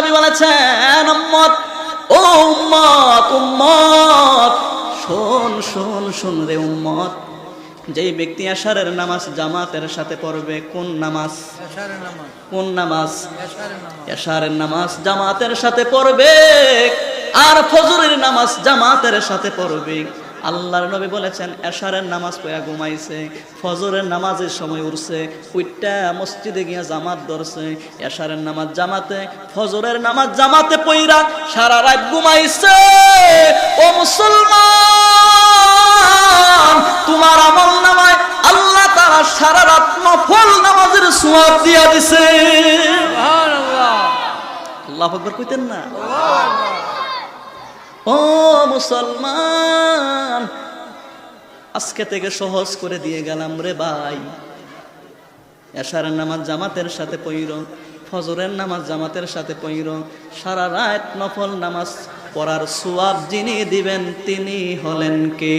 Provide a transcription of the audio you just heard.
নবী বলেছেন, উম্মত, ও উম্মত উম্মত, শোন শোন শোন রে উম্মত যেই ব্যক্তি আশারের নামাজ জামাতের সাথে পড়বে, কোন নামাজ? কোন নামাজ? এশারের নামাজ জামাতের সাথে পড়বে, আর ফজরের নামাজ জামাতের সাথে পড়বে। আল্লাহর নবী বলেছেন এশারের নামাজ পয়া ঘুমাইছে ফজরের নামাজের সময় উঠছে উইটা মসজিদে গিয়া জামাত ধরছে এশারের নামাজ জামাতে ফজরের নামাজ জামাতে পইরা সারা রাত ঘুমাইছে। ও মুসলমান তোমার আমল নামায় আল্লাহ তারা সারা রাত নফল নামাজের সোয়াব দিয়া দিছে। সুবহানাল্লাহ। আল্লাহ আকবর কইতেন না? ও মুসলমান। আজকে থেকে সহজ করে দিয়ে গেলাম রে ভাই। এশারের নামাজ জামাতের সাথে পইর, ফজরের নামাজ জামাতের সাথে পইর, সারা রাত নফল নামাজ পড়ার সোয়াব যিনি দিবেন তিনি হলেন কে?